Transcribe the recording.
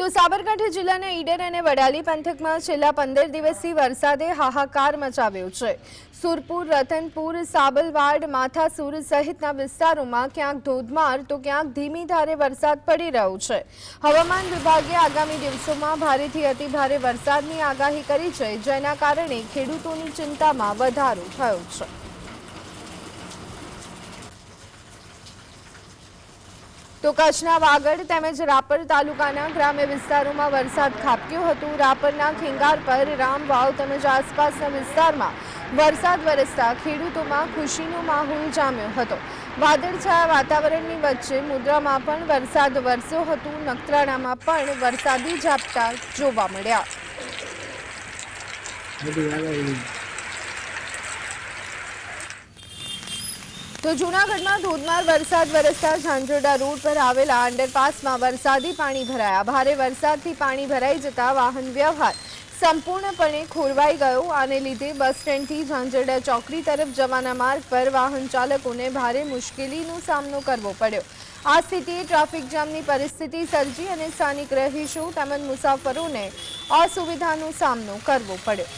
તો સાબરકાંઠા જિલ્લાના ઈડર અને વડાલી પંથકમાં છેલ્લા પંદર દિવસથી વરસાદે હાહાકાર મચાવ્યો છે. સુરપુર, રતનપુર સાબલવાડ માથાસુર સહિતના વિસ્તારોમાં ક્યાંક ધોધમાર તો ક્યાંક ધીમી ધારે વરસાદ પડી રહ્યો છે. હવામાન વિભાગે આગામી દિવસોમાં ભારેથી અતિભારે વરસાદની આગાહી કરી છે, જેના કારણે ખેડૂતોની ચિંતામાં વધારો થયો છે. તો કચ્છના વાગડ તેમજ રાપર તાલુકાના ગ્રામ્ય વિસ્તારોમાં વરસાદ ખાબક્યો હતો. રાપરના ખેંગાર પર રામવાવ તેમજ આસપાસના વિસ્તારમાં વરસાદ વરસતા ખેડૂતોમાં ખુશીનો માહોલ જામ્યો હતો. વાદળછાયા વાતાવરણની વચ્ચે મુદ્રામાં પણ વરસાદ વરસ્યો હતો. નખત્રાણામાં પણ વરસાદી ઝાપટા જોવા મળ્યા. તો જૂનાગઢમાં ધોધમાર વરસાદ વરસતા ઝાંઝરડા રોડ પર આવેલા અંડરપાસમાં વરસાદી પાણી ભરાયા. ભારે વરસાદથી પાણી ભરાઈ જતા વાહન વ્યવહાર સંપૂર્ણપણે ખોરવાઈ ગયો આને લીધે બસ સ્ટેન્ડથી ઝાંઝરડા ચોકડી તરફ જવાના માર્ગ પર વાહન ચાલકોને ભારે મુશ્કેલીનો સામનો કરવો પડ્યો. આ સ્થિતિએ ટ્રાફિક જામની પરિસ્થિતિ સર્જી અને સ્થાનિક રહીશો તેમજ મુસાફરોને અસુવિધાનો સામનો કરવો પડ્યો.